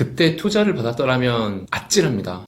그때 투자를 받았더라면 아찔합니다.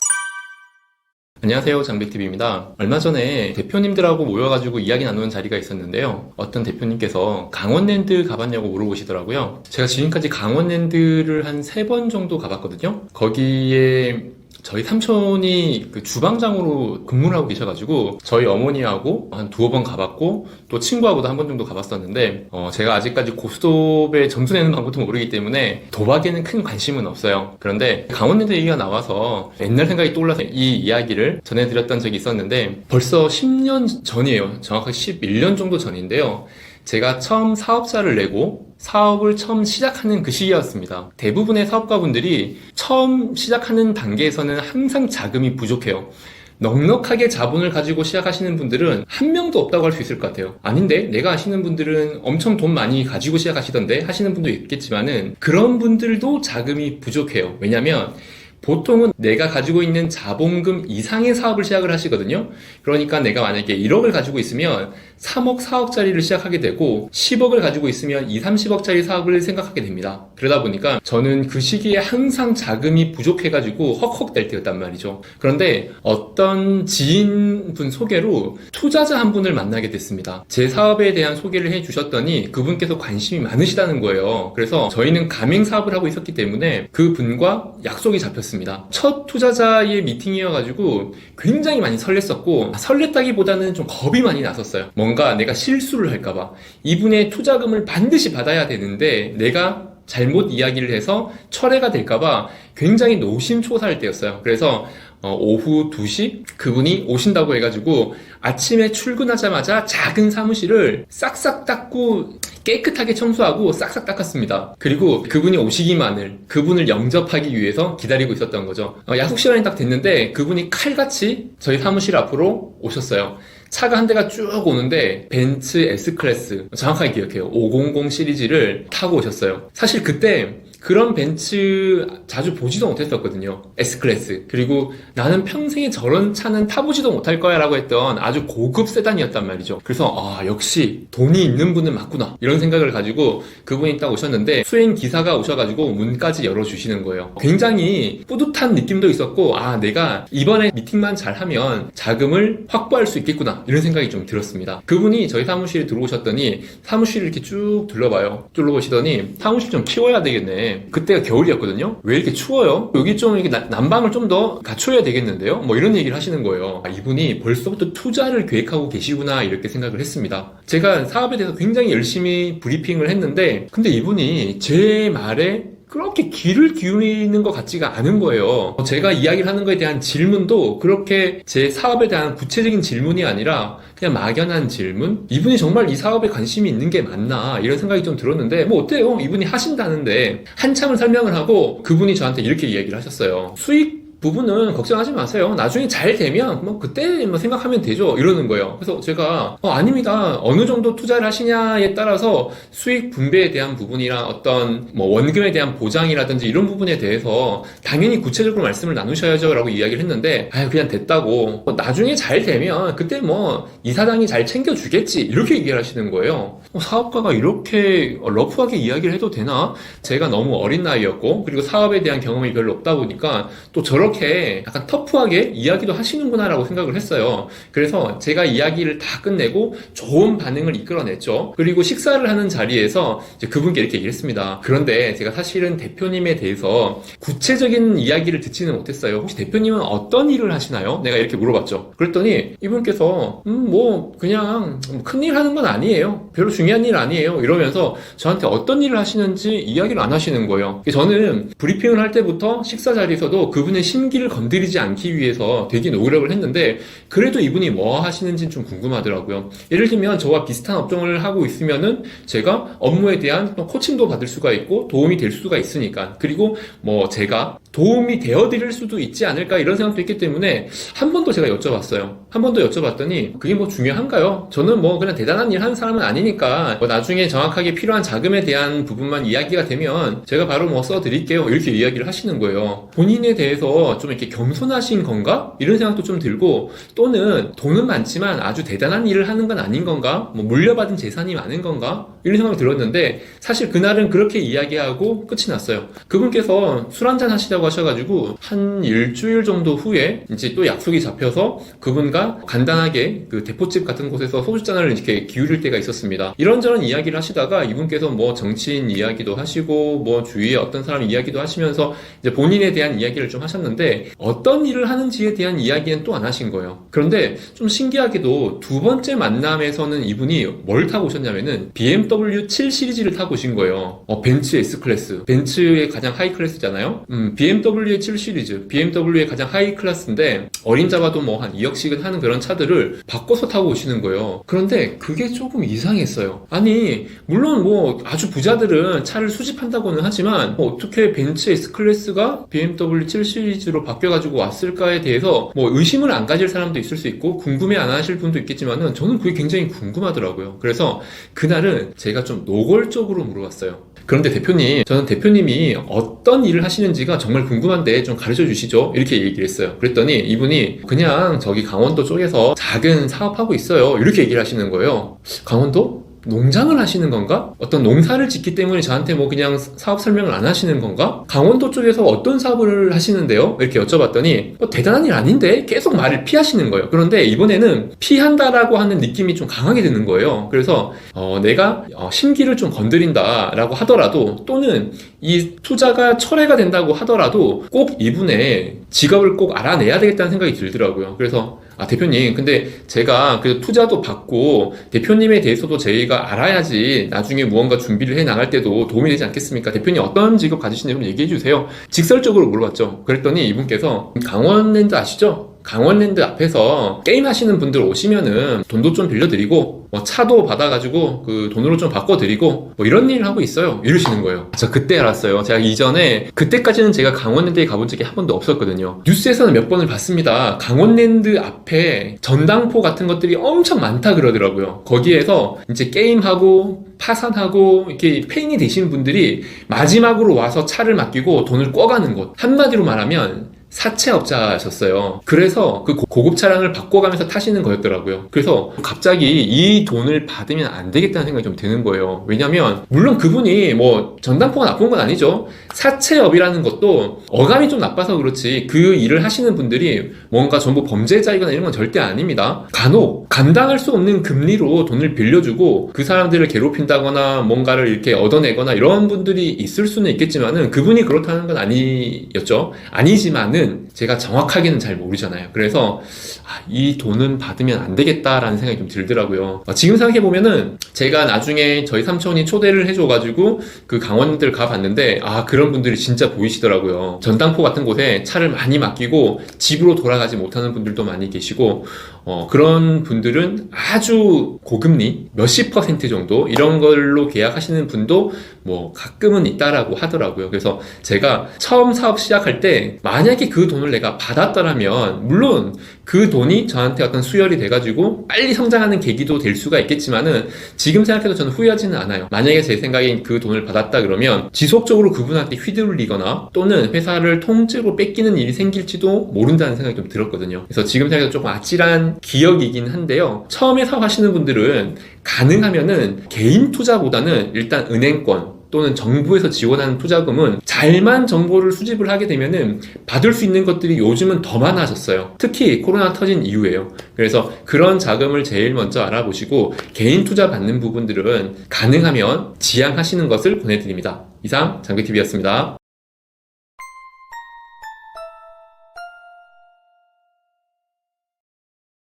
안녕하세요. 장백TV입니다. 얼마 전에 대표님들하고 모여가지고 이야기 나누는 자리가 있었는데요. 어떤 대표님께서 강원랜드 가봤냐고 물어보시더라고요. 제가 지금까지 강원랜드를 한 세 번 정도 가봤거든요. 거기에 저희 삼촌이 그 주방장으로 근무를 하고 계셔가지고 저희 어머니하고 한 두어 번 가봤고 또 친구하고도 한 번 정도 가봤었는데 어, 제가 아직까지 고스톱에 점수 내는 방법도 모르기 때문에 도박에는 큰 관심은 없어요. 그런데 강원랜드 얘기가 나와서 옛날 생각이 떠올라서 이 이야기를 전해드렸던 적이 있었는데 벌써 10년 전이에요. 정확하게 11년 정도 전인데요. 제가 처음 사업자를 내고 사업을 처음 시작하는 그 시기였습니다. 대부분의 사업가분들이 처음 시작하는 단계에서는 항상 자금이 부족해요. 넉넉하게 자본을 가지고 시작하시는 분들은 한 명도 없다고 할 수 있을 것 같아요. 아닌데 내가 아시는 분들은 엄청 돈 많이 가지고 시작하시던데 하시는 분도 있겠지만은 그런 분들도 자금이 부족해요. 왜냐면 보통은 내가 가지고 있는 자본금 이상의 사업을 시작을 하시거든요. 그러니까 내가 만약에 1억을 가지고 있으면 3억, 4억짜리를 시작하게 되고 10억을 가지고 있으면 2, 30억짜리 사업을 생각하게 됩니다. 그러다 보니까 저는 그 시기에 항상 자금이 부족해가지고 헉헉댈 때였단 말이죠. 그런데 어떤 지인분 소개로 투자자 한 분을 만나게 됐습니다. 제 사업에 대한 소개를 해주셨더니 그분께서 관심이 많으시다는 거예요. 그래서 저희는 가맹 사업을 하고 있었기 때문에 그 분과 약속이 잡혔습니다. 첫 투자자의 미팅이어가지고 굉장히 많이 설렜었고 설렜다기보다는 좀 겁이 많이 났었어요. 뭔가 내가 실수를 할까봐 이분의 투자금을 반드시 받아야 되는데 내가 잘못 이야기를 해서 철회가 될까봐 굉장히 노심초사할 때였어요. 그래서 어, 오후 2시 그분이 오신다고 해가지고 아침에 출근하자마자 작은 사무실을 싹싹 닦고 깨끗하게 청소하고 싹싹 닦았습니다. 그리고 그분이 오시기만을 그분을 영접하기 위해서 기다리고 있었던 거죠. 어, 약속 시간이 딱 됐는데 그분이 칼같이 저희 사무실 앞으로 오셨어요. 차가 한 대가 쭉 오는데 벤츠 S클래스 정확하게 기억해요. 500 시리즈를 타고 오셨어요. 사실 그때 그런 벤츠 자주 보지도 못했었거든요. S클래스. 그리고 나는 평생에 저런 차는 타보지도 못할 거야 라고 했던 아주 고급 세단이었단 말이죠. 그래서 아 역시 돈이 있는 분은 맞구나 이런 생각을 가지고 그분이 딱 오셨는데 수행 기사가 오셔가지고 문까지 열어주시는 거예요. 굉장히 뿌듯한 느낌도 있었고 아 내가 이번에 미팅만 잘하면 자금을 확보할 수 있겠구나 이런 생각이 좀 들었습니다. 그분이 저희 사무실에 들어오셨더니 사무실을 이렇게 쭉 둘러봐요. 둘러보시더니 사무실 좀 키워야 되겠네. 그때가 겨울이었거든요. 왜 이렇게 추워요? 여기 좀 이렇게 나- 난방을 좀 더 갖춰야 되겠는데요? 뭐 이런 얘기를 하시는 거예요. 아, 이분이 벌써부터 투자를 계획하고 계시구나 이렇게 생각을 했습니다. 제가 사업에 대해서 굉장히 열심히 브리핑을 했는데 근데 이분이 제 말에 그렇게 귀를 기울이는 것 같지가 않은 거예요. 제가 이야기를 하는 것에 대한 질문도 그렇게 제 사업에 대한 구체적인 질문이 아니라 그냥 막연한 질문? 이분이 정말 이 사업에 관심이 있는 게 맞나? 이런 생각이 좀 들었는데, 뭐 어때요? 이분이 하신다는데, 한참을 설명을 하고 그분이 저한테 이렇게 이야기를 하셨어요. 수익 부분은 걱정하지 마세요. 나중에 잘 되면 뭐 그때 뭐 생각하면 되죠. 이러는 거예요. 그래서 제가 어, 아닙니다. 어느 정도 투자를 하시냐에 따라서 수익 분배에 대한 부분이랑 어떤 뭐 원금에 대한 보장이라든지 이런 부분에 대해서 당연히 구체적으로 말씀을 나누셔야죠라고 이야기를 했는데 아유 그냥 됐다고 뭐 나중에 잘 되면 그때 뭐 이사장이 잘 챙겨주겠지 이렇게 얘기를 하시는 거예요. 어, 사업가가 이렇게 러프하게 이야기를 해도 되나? 제가 너무 어린 나이였고 그리고 사업에 대한 경험이 별로 없다 보니까 또 저렇게 약간 터프하게 이야기도 하시는구나라고 생각을 했어요. 그래서 제가 이야기를 다 끝내고 좋은 반응을 이끌어냈죠. 그리고 식사를 하는 자리에서 그분께 이렇게 얘기를 했습니다. 그런데 제가 사실은 대표님에 대해서 구체적인 이야기를 듣지는 못했어요. 혹시 대표님은 어떤 일을 하시나요? 내가 이렇게 물어봤죠. 그랬더니 이분께서 음 뭐 그냥 큰일 하는 건 아니에요. 별로 중요한 일 아니에요. 이러면서 저한테 어떤 일을 하시는지 이야기를 안 하시는 거예요. 저는 브리핑을 할 때부터 식사 자리에서도 그분의 심기를 건드리지 않기 위해서 되게 노력을 했는데 그래도 이분이 뭐 하시는지 좀 궁금하더라고요. 예를 들면 저와 비슷한 업종을 하고 있으면은 제가 업무에 대한 코칭도 받을 수가 있고 도움이 될 수가 있으니까 그리고 뭐 제가 도움이 되어 드릴 수도 있지 않을까 이런 생각도 있기 때문에 한 번 더 제가 여쭤봤어요. 한 번 더 여쭤봤더니 그게 뭐 중요한가요? 저는 뭐 그냥 대단한 일 하는 사람은 아니니까 뭐 나중에 정확하게 필요한 자금에 대한 부분만 이야기가 되면 제가 바로 뭐 써드릴게요. 이렇게 이야기를 하시는 거예요. 본인에 대해서 좀 이렇게 겸손하신 건가? 이런 생각도 좀 들고 또는 돈은 많지만 아주 대단한 일을 하는 건 아닌 건가? 뭐 물려받은 재산이 많은 건가? 이런 생각이 들었는데 사실 그날은 그렇게 이야기하고 끝이 났어요. 그분께서 술 한잔 하시다고 하셔가지고 한 일주일 정도 후에 이제 또 약속이 잡혀서 그분과 간단하게 그 대포집 같은 곳에서 소주잔을 이렇게 기울일 때가 있었습니다. 이런저런 이야기를 하시다가 이분께서 뭐 정치인 이야기도 하시고 뭐 주위에 어떤 사람 이야기도 하시면서 이제 본인에 대한 이야기를 좀 하셨는데 어떤 일을 하는지에 대한 이야기는 또 안 하신 거예요. 그런데 좀 신기하게도 두 번째 만남에서는 이분이 뭘 타고 오셨냐면은 BMW 7 시리즈를 타고 오신 거예요. 어, 벤츠 S 클래스. 벤츠의 가장 하이 클래스잖아요. 음, BMW의 7 시리즈. BMW의 가장 하이 클래스인데 어림잡아도 뭐 한 2억씩은 하는 그런 차들을 바꿔서 타고 오시는 거예요. 그런데 그게 조금 이상했어요. 아니, 물론 뭐 아주 부자들은 차를 수집한다고는 하지만 뭐 어떻게 벤츠 S 클래스가 BMW 7 시리즈로 바뀌어가지고 왔을까에 대해서 뭐 의심을 안 가질 사람도 있을 수 있고 궁금해 안 하실 분도 있겠지만은 저는 그게 굉장히 궁금하더라고요. 그래서 그날은 제가 좀 노골적으로 물어봤어요. 그런데 대표님, 저는 대표님이 어떤 일을 하시는지가 정말 궁금한데 좀 가르쳐 주시죠? 이렇게 얘기를 했어요. 그랬더니 이분이 그냥 저기 강원도 쪽에서 작은 사업하고 있어요. 이렇게 얘기를 하시는 거예요. 강원도? 농장을 하시는 건가? 어떤 농사를 짓기 때문에 저한테 뭐 그냥 사업 설명을 안 하시는 건가? 강원도 쪽에서 어떤 사업을 하시는데요? 이렇게 여쭤봤더니 뭐 대단한 일 아닌데 계속 말을 피하시는 거예요. 그런데 이번에는 피한다라고 하는 느낌이 좀 강하게 드는 거예요. 그래서 어, 내가 어, 심기를 좀 건드린다라고 하더라도 또는 이 투자가 철회가 된다고 하더라도 꼭 이분의 직업을 꼭 알아내야 되겠다는 생각이 들더라고요. 그래서 아, 대표님, 근데 제가 그 투자도 받고 대표님에 대해서도 저희가 알아야지 나중에 무언가 준비를 해 나갈 때도 도움이 되지 않겠습니까? 대표님 어떤 직업 가지시는지 좀 얘기해 주세요. 직설적으로 물어봤죠. 그랬더니 이분께서 강원랜드 아시죠? 강원랜드 앞에서 게임 하시는 분들 오시면은 돈도 좀 빌려드리고 뭐 차도 받아가지고 그 돈으로 좀 바꿔드리고 뭐 이런 일을 하고 있어요. 이러시는 거예요. 저 그때 알았어요. 제가 이전에 그때까지는 제가 강원랜드에 가본 적이 한 번도 없었거든요. 뉴스에서는 몇 번을 봤습니다. 강원랜드 앞에 전당포 같은 것들이 엄청 많다 그러더라고요. 거기에서 이제 게임하고 파산하고 이렇게 페인이 되신 분들이 마지막으로 와서 차를 맡기고 돈을 꿔가는 곳. 한마디로 말하면 사채업자셨어요. 그래서 그 고- 고급 차량을 바꿔가면서 타시는 거였더라고요. 그래서 갑자기 이 돈을 받으면 안 되겠다는 생각이 좀 드는 거예요. 왜냐면, 물론 그분이 뭐 전담포가 나쁜 건 아니죠. 사채업이라는 것도 어감이 좀 나빠서 그렇지 그 일을 하시는 분들이 뭔가 전부 범죄자이거나 이런 건 절대 아닙니다. 간혹 감당할 수 없는 금리로 돈을 빌려주고 그 사람들을 괴롭힌다거나 뭔가를 이렇게 얻어내거나 이런 분들이 있을 수는 있겠지만은 그분이 그렇다는 건 아니었죠. 아니지만은 제가 정확하게는 잘 모르잖아요. 그래서 아, 이 돈은 받으면 안 되겠다라는 생각이 좀 들더라고요. 어, 지금 생각해 보면은 제가 나중에 저희 삼촌이 초대를 해줘가지고 그 강원들 가봤는데 아 그런 분들이 진짜 보이시더라고요. 전당포 같은 곳에 차를 많이 맡기고 집으로 돌아가지 못하는 분들도 많이 계시고 어, 그런 분들은 아주 고금리 몇십 퍼센트 정도 이런 걸로 계약하시는 분도 뭐 가끔은 있다라고 하더라고요. 그래서 제가 처음 사업 시작할 때 만약에 그 돈을 내가 받았더라면 물론 그 돈이 저한테 어떤 수혈이 돼가지고 빨리 성장하는 계기도 될 수가 있겠지만은 지금 생각해도 저는 후회하지는 않아요. 만약에 제 생각엔 그 돈을 받았다 그러면 지속적으로 그분한테 휘둘리거나 또는 회사를 통째로 뺏기는 일이 생길지도 모른다는 생각이 좀 들었거든요. 그래서 지금 생각해도 조금 아찔한 기억이긴 한데요. 처음에 사업하시는 분들은 가능하면은 개인 투자보다는 일단 은행권 또는 정부에서 지원하는 투자금은 잘만 정보를 수집을 하게 되면은 받을 수 있는 것들이 요즘은 더 많아졌어요. 특히 코로나 터진 이후에요. 그래서 그런 자금을 제일 먼저 알아보시고 개인 투자 받는 부분들은 가능하면 지양하시는 것을 권해드립니다. 이상 장비TV였습니다.